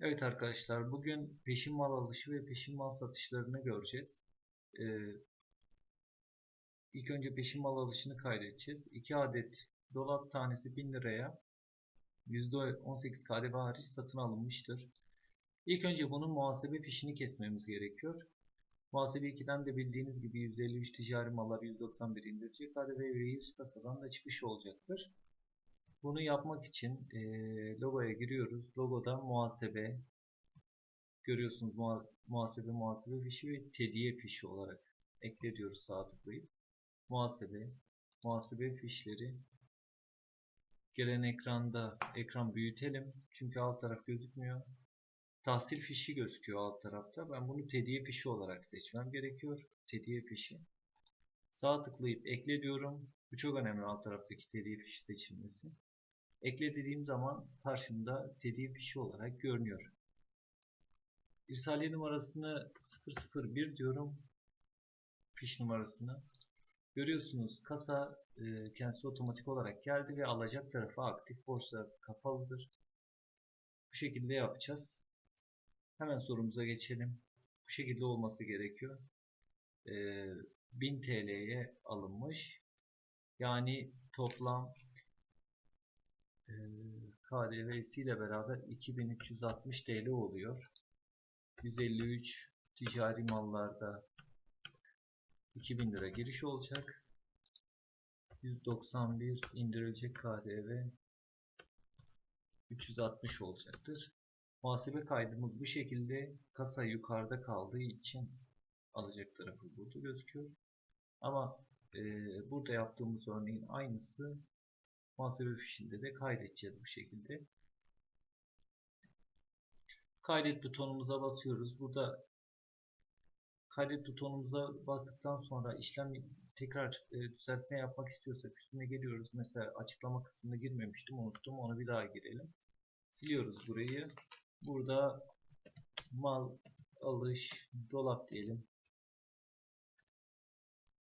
Evet arkadaşlar bugün peşin mal alışı ve peşin mal satışlarını göreceğiz. Ee, ilk önce peşin mal alışını kaydedeceğiz. 2 adet dolap tanesi 1000 liraya %18 KDV hariç satın alınmıştır. İlk önce bunun muhasebe fişini kesmemiz gerekiyor. Muhasebe 2'den de bildiğiniz gibi 153 ticari mallar 191 indirici KDV ve 100 kasadan da çıkış olacaktır. Bunu yapmak için e, logoya giriyoruz. Logoda muhasebe görüyorsunuz muha- muhasebe muhasebe fişi ve tediye fişi olarak ekle diyoruz sağ tıklayıp. Muhasebe muhasebe fişleri gelen ekranda ekran büyütelim. Çünkü alt taraf gözükmüyor. Tahsil fişi gözüküyor alt tarafta. Ben bunu tediye fişi olarak seçmem gerekiyor. Tediye fişi. Sağ tıklayıp ekle diyorum. Bu çok önemli alt taraftaki tediye fişi seçilmesi. Ekle dediğim zaman karşımda tediye fişi olarak görünüyor. İrsaliye numarasını 001 diyorum. Fiş numarasını. Görüyorsunuz kasa e, kendisi otomatik olarak geldi ve alacak tarafı aktif borsa kapalıdır. Bu şekilde yapacağız. Hemen sorumuza geçelim. Bu şekilde olması gerekiyor. E, 1000 TL'ye alınmış. Yani toplam e, KDV'siyle beraber 2360 TL oluyor. 153 ticari mallarda 2000 lira giriş olacak. 191 indirilecek KDV 360 olacaktır. Muhasebe kaydımız bu şekilde kasa yukarıda kaldığı için alacak tarafı burada gözüküyor. Ama e, burada yaptığımız örneğin aynısı muhasebe fişinde de kaydedeceğiz bu şekilde. Kaydet butonumuza basıyoruz. Burada kaydet butonumuza bastıktan sonra işlem tekrar e, düzeltme yapmak istiyorsak üstüne geliyoruz. Mesela açıklama kısmına girmemiştim unuttum onu bir daha girelim. Siliyoruz burayı. Burada mal alış dolap diyelim.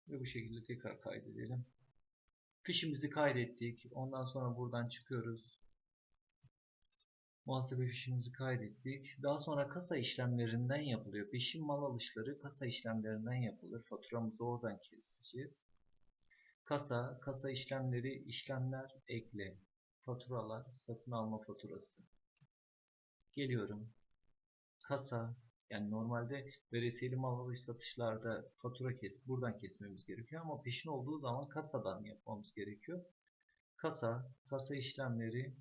Ve bu şekilde tekrar kaydedelim. Fişimizi kaydettik. Ondan sonra buradan çıkıyoruz. Muhasebe fişimizi kaydettik. Daha sonra kasa işlemlerinden yapılıyor. Peşin mal alışları kasa işlemlerinden yapılır. Faturamızı oradan keseceğiz. Kasa, kasa işlemleri, işlemler, ekle, faturalar, satın alma faturası. Geliyorum. Kasa, yani normalde veresiyeli mal alış satışlarda fatura kes, buradan kesmemiz gerekiyor ama peşin olduğu zaman kasadan yapmamız gerekiyor. Kasa, kasa işlemleri,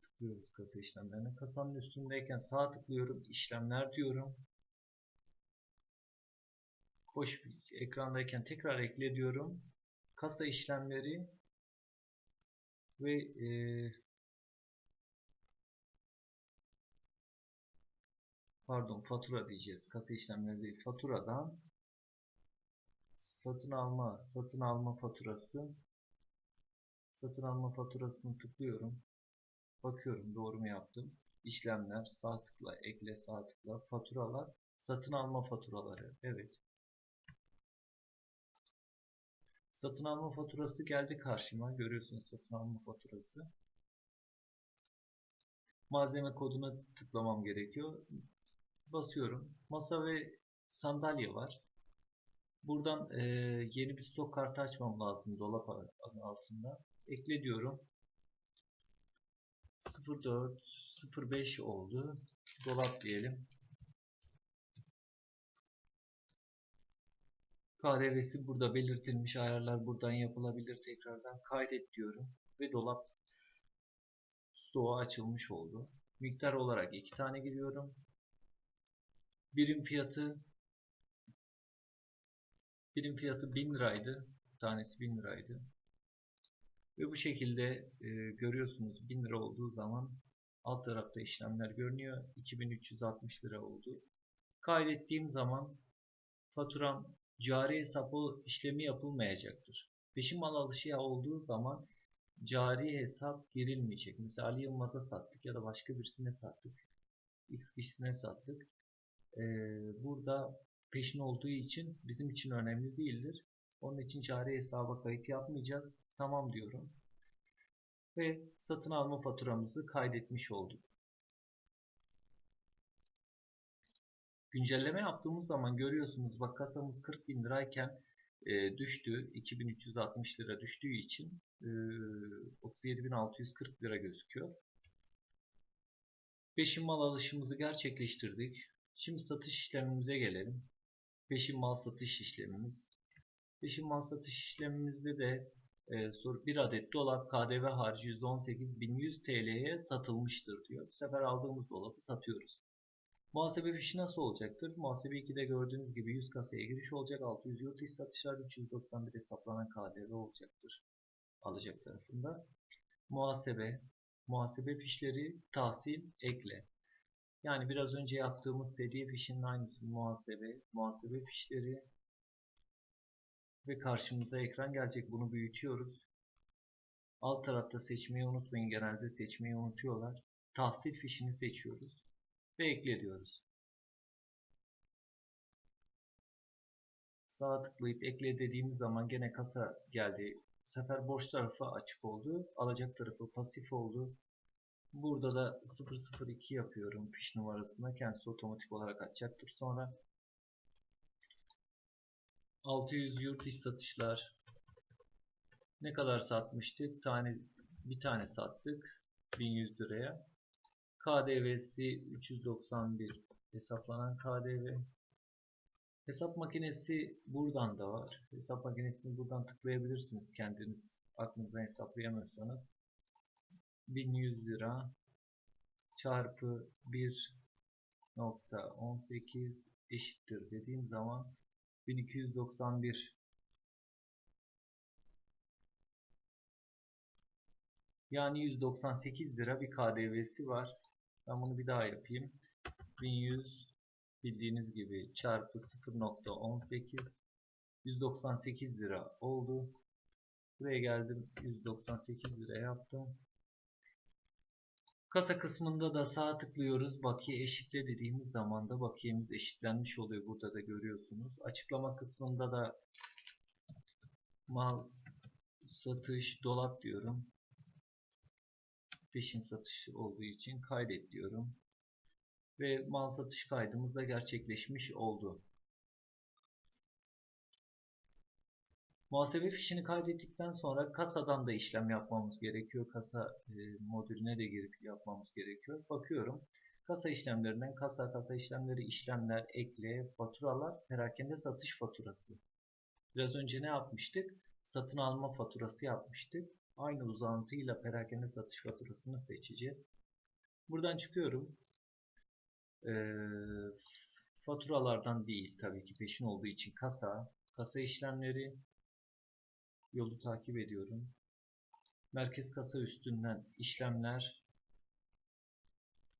tıklıyoruz kasa işlemlerine. Kasanın üstündeyken sağ tıklıyorum, işlemler diyorum. Boş bir ekrandayken tekrar ekle diyorum. Kasa işlemleri ve e, pardon fatura diyeceğiz. Kasa işlemleri değil. Faturadan satın alma, satın alma faturası satın alma faturasını tıklıyorum. Bakıyorum doğru mu yaptım. İşlemler sağ tıkla, ekle sağ tıkla, faturalar, satın alma faturaları. Evet. Satın alma faturası geldi karşıma. Görüyorsunuz satın alma faturası. Malzeme koduna tıklamam gerekiyor. Basıyorum. Masa ve sandalye var. Buradan e, yeni bir stok kartı açmam lazım dolap altında. Ekle diyorum. 04 05 oldu. Dolap diyelim. KDV'si burada belirtilmiş. Ayarlar buradan yapılabilir. Tekrardan kaydet diyorum. Ve dolap stoğu açılmış oldu. Miktar olarak iki tane giriyorum. Birim fiyatı birim fiyatı 1000 liraydı. Tanesi 1000 liraydı. Ve bu şekilde e, görüyorsunuz 1000 lira olduğu zaman alt tarafta işlemler görünüyor. 2360 lira oldu. Kaydettiğim zaman faturam cari hesabı işlemi yapılmayacaktır. Peşin mal alışı olduğu zaman cari hesap girilmeyecek. Mesela Ali Yılmaz'a sattık ya da başka birisine sattık. X kişisine sattık. Ee, burada peşin olduğu için bizim için önemli değildir. Onun için cari hesaba kayıt yapmayacağız. Tamam diyorum. Ve satın alma faturamızı kaydetmiş olduk. Güncelleme yaptığımız zaman görüyorsunuz bak kasamız 40 bin lirayken e, düştü. 2360 lira düştüğü için e, 37.640 lira gözüküyor. Peşin mal alışımızı gerçekleştirdik. Şimdi satış işlemimize gelelim. Peşin mal satış işlemimiz. Peşin mal satış işlemimizde de e, bir adet dolap KDV harici %18.100 TL'ye satılmıştır diyor. Bu sefer aldığımız dolabı satıyoruz. Muhasebe fişi nasıl olacaktır? Muhasebe 2'de gördüğünüz gibi 100 kasaya giriş olacak. 600 yurt dışı satışlar 391 hesaplanan KDV olacaktır. Alacak tarafında. Muhasebe, muhasebe fişleri tahsil ekle. Yani biraz önce yaptığımız tediye fişinin aynısını muhasebe, muhasebe fişleri ve karşımıza ekran gelecek. Bunu büyütüyoruz. Alt tarafta seçmeyi unutmayın. Genelde seçmeyi unutuyorlar. Tahsil fişini seçiyoruz ve ekle diyoruz. Sağa tıklayıp ekle dediğimiz zaman gene kasa geldi. Bu sefer borç tarafı açık oldu. Alacak tarafı pasif oldu. Burada da 002 yapıyorum fiş numarasına. Kendisi otomatik olarak açacaktır sonra. 600 yurt dışı satışlar. Ne kadar satmıştık? Tane bir tane sattık 1100 liraya. KDV'si 391 hesaplanan KDV. Hesap makinesi buradan da var. Hesap makinesini buradan tıklayabilirsiniz kendiniz aklınıza hesaplayamıyorsanız. 1100 lira çarpı 1.18 eşittir dediğim zaman 1291 yani 198 lira bir KDV'si var. Ben bunu bir daha yapayım. 1100 bildiğiniz gibi çarpı 0.18 198 lira oldu. Buraya geldim 198 lira yaptım. Kasa kısmında da sağ tıklıyoruz. Bakiye eşitle dediğimiz zaman da bakiyemiz eşitlenmiş oluyor. Burada da görüyorsunuz. Açıklama kısmında da mal satış dolap diyorum. Peşin satışı olduğu için kaydet diyorum. Ve mal satış kaydımız da gerçekleşmiş oldu. Muhasebe fişini kaydettikten sonra kasadan da işlem yapmamız gerekiyor. Kasa e, modülüne de girip yapmamız gerekiyor. Bakıyorum. Kasa işlemlerinden kasa, kasa işlemleri, işlemler, ekle, faturalar, perakende satış faturası. Biraz önce ne yapmıştık? Satın alma faturası yapmıştık. Aynı uzantıyla perakende satış faturasını seçeceğiz. Buradan çıkıyorum. Ee, faturalardan değil tabii ki peşin olduğu için kasa, kasa işlemleri, yolu takip ediyorum. Merkez kasa üstünden işlemler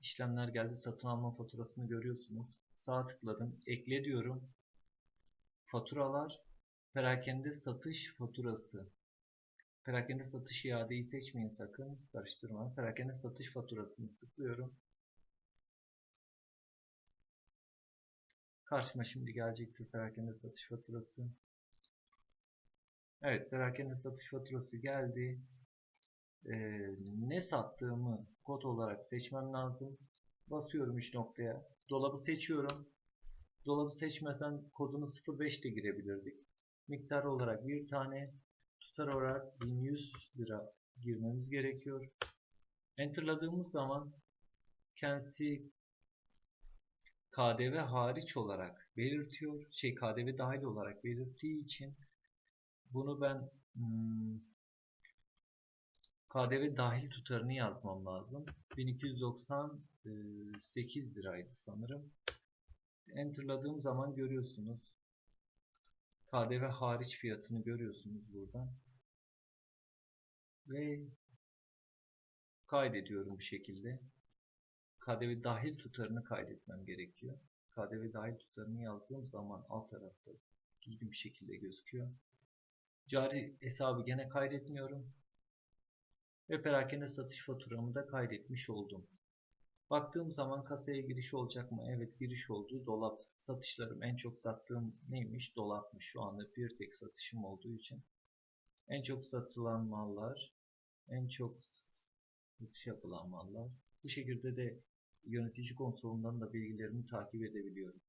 işlemler geldi. Satın alma faturasını görüyorsunuz. Sağ tıkladım. Ekle diyorum. Faturalar perakende satış faturası. Perakende satış iadeyi seçmeyin sakın. Karıştırma. Perakende satış faturasını tıklıyorum. Karşıma şimdi gelecektir perakende satış faturası. Evet, perakende satış faturası geldi. Ee, ne sattığımı kod olarak seçmem lazım. Basıyorum 3 noktaya. Dolabı seçiyorum. Dolabı seçmesen kodunu 05 de girebilirdik. Miktar olarak bir tane, tutar olarak 1100 lira girmemiz gerekiyor. Enter'ladığımız zaman kendisi KDV hariç olarak belirtiyor. Şey KDV dahil olarak belirttiği için bunu ben hmm, KDV dahil tutarını yazmam lazım. 1298 liraydı sanırım. Enter'ladığım zaman görüyorsunuz. KDV hariç fiyatını görüyorsunuz buradan. Ve kaydediyorum bu şekilde. KDV dahil tutarını kaydetmem gerekiyor. KDV dahil tutarını yazdığım zaman alt tarafta düzgün bir şekilde gözüküyor. Cari hesabı gene kaydetmiyorum. Ve perakende satış faturamı da kaydetmiş oldum. Baktığım zaman kasaya giriş olacak mı? Evet giriş oldu. Dolap satışlarım en çok sattığım neymiş? Dolapmış. Şu anda bir tek satışım olduğu için. En çok satılan mallar, en çok satış yapılan mallar. Bu şekilde de yönetici konsolundan da bilgilerimi takip edebiliyorum.